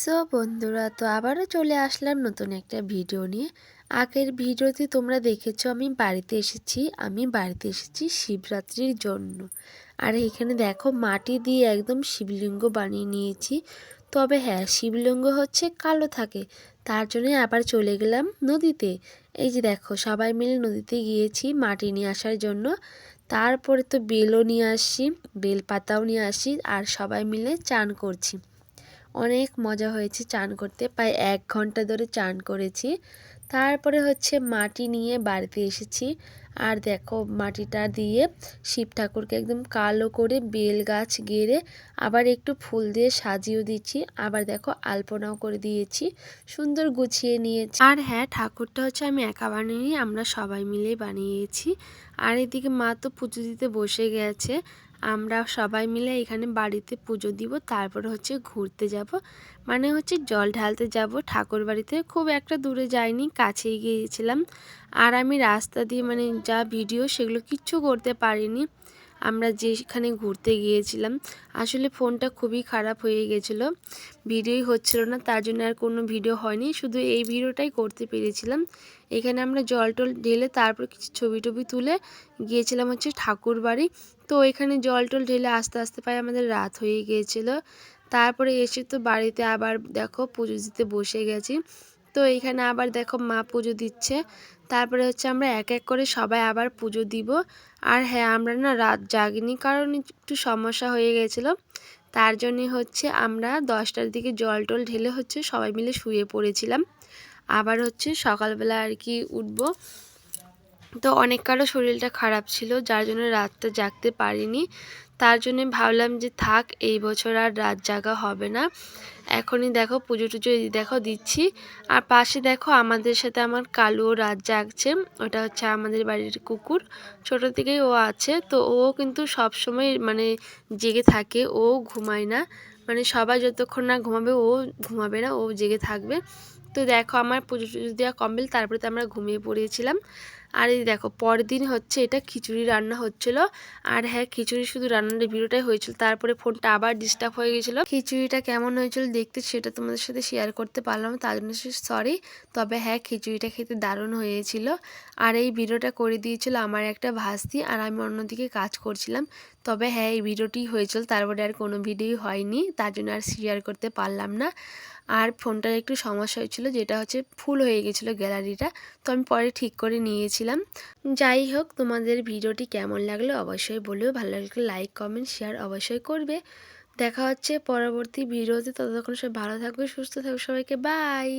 So বন্ধুরা, তো আবারও চলে আসলাম নতুন একটা ভিডিও নিয়ে। আগের ভিডিওতে তোমরা দেখেছ আমি বাড়িতে এসেছি, আমি বাড়িতে এসেছি শিবরাত্রির জন্য। আর এখানে দেখো মাটি দিয়ে একদম শিবলিঙ্গ বানিয়ে নিয়েছি। তবে হ্যাঁ শিবলিঙ্গ হচ্ছে কালো থাকে, তার জন্য আবার চলে গেলাম নদীতে। এই যে দেখো, সবাই মিলে নদীতে গিয়েছি মাটি নিয়ে আসার জন্য। তারপরে তো বেলও নিয়ে আসছি বেল পাতাও নিয়ে আসি, আর সবাই মিলে চান করছি। অনেক মজা হয়েছে চান করতে। প্রায় এক ঘণ্টা ধরে চান করেছি। তারপরে হচ্ছে মাটি নিয়ে বাড়িতে এসেছি। আর দেখো মাটিটা দিয়ে শিব ঠাকুরকে একদম কালো করে বেল গাছ গেড়ে আবার একটু ফুল দিয়ে সাজিয়েও দিচ্ছি। আবার দেখো আলপনাও করে দিয়েছি, সুন্দর গুছিয়ে নিয়েছি। আর হ্যাঁ ঠাকুরটা হচ্ছে আমি একা বানিয়ে আমরা সবাই মিলে বানিয়েছি। আর এদিকে মা তো পুজো দিতে বসে গেছে, আমরা সবাই মিলে এখানে বাড়িতে পুজো দিব, তারপরে হচ্ছে ঘুরতে যাব। মানে হচ্ছে জল ঢালতে যাব ঠাকুর বাড়িতে খুব একটা দূরে যাইনি, কাছেই গিয়েছিলাম। আর আমি রাস্তা দিয়ে মানে যা ভিডিও সেগুলো কিচ্ছু করতে পারিনি। আমরা যেখানে ঘুরতে গিয়েছিলাম, আসলে ফোনটা খুবই খারাপ হয়ে গেছিল। ভিডিওই হচ্ছিল না, তার জন্য আর কোনো ভিডিও হয়নি, শুধু এই ভিডিওটাই করতে পেরেছিলাম। এখানে আমরা জল টল ঢেলে তারপর কিছু ছবি টবি তুলে গিয়েছিলাম হচ্ছে ঠাকুর বাড়ি। তো এখানে জল টল ঢেলে আস্তে আস্তে পায়ে আমাদের রাত হয়ে গিয়েছিল তারপরে এসে তো বাড়িতে আবার দেখো পুজো দিতে বসে গেছি। তো এইখানে আবার দেখো মা পুজো দিচ্ছে। তারপরে হচ্ছে আমরা এক এক করে সবাই আবার পুজো দিব। আর হ্যাঁ আমরা না রাত জাগিনি কারণ একটু সমস্যা হয়ে গেছিল। তার জন্যে হচ্ছে আমরা দশটার দিকে জল টল ঢেলে হচ্ছে সবাই মিলে শুয়ে পড়েছিলাম। আবার হচ্ছে সকালবেলা আর কি উঠবো। তো অনেক কারও শরীরটা খারাপ ছিল, যার জন্য রাতটা জাগতে পারিনি। তার জন্য ভাবলাম যে থাক, এই বছর আর রাত জাগা হবে না। এখনই দেখো, পুজো টুজো দেখো দিচ্ছি। আর পাশে দেখো আমাদের সাথে আমার কালো রাত জাগছে। ওটা হচ্ছে আমাদের বাড়ির কুকুর। ছোট থেকেই ও আছে, তো ও কিন্তু সব সময় মানে জেগে থাকে, ও ঘুমায় না। মানে সবাই যতক্ষণ না ঘুমাবে, ও ঘুমাবে না, ও জেগে থাকবে। তো দেখো আমার পুজো টুজো দেওয়া কমপ্লিট, তারপরে তো আমরা ঘুমিয়ে পড়িয়েছিলাম আর এই দেখো, পরের দিন হচ্ছে এটা খিচুড়ি রান্না হচ্ছিল। আর হ্যাঁ খিচুড়ি শুধু রান্নার ভিডিওটাই হয়েছিল। তারপরে ফোনটা আবার ডিস্টার্ব হয়ে গেছিল। খিচুড়িটা কেমন হয়েছিল দেখতে সেটা তোমাদের সাথে শেয়ার করতে পারলাম, তার জন্য সরি তবে হ্যাঁ খিচুড়িটা খেতে দারুণ হয়েছিল। আর এই ভিডিওটা করে দিয়েছিল আমার একটা ভাস্তি, আর আমি অন্যদিকে কাজ করছিলাম। তবে হ্যাঁ এই ভিডিওটি হয়েছিল তারপরে আর কোনো ভিডিও হয়নি, তার জন্য আর শেয়ার করতে পারলাম না। আর ফোনটার একটু সমস্যা হয়েছিল, যেটা হচ্ছে ফুল হয়ে গেছিল গ্যালারিটা, তো আমি পরে ঠিক করে নিয়েছিলাম। যাই হোক, তোমাদের ভিডিওটি কেমন লাগল অবশ্যই বলেও ভালো লাগলে লাইক কমেন্ট শেয়ার অবশ্যই করবে। দেখা হচ্ছে পরবর্তী ভিডিওতে, ততক্ষণ সব ভালো থাকবে, সুস্থ থাকবে সবাইকে বাই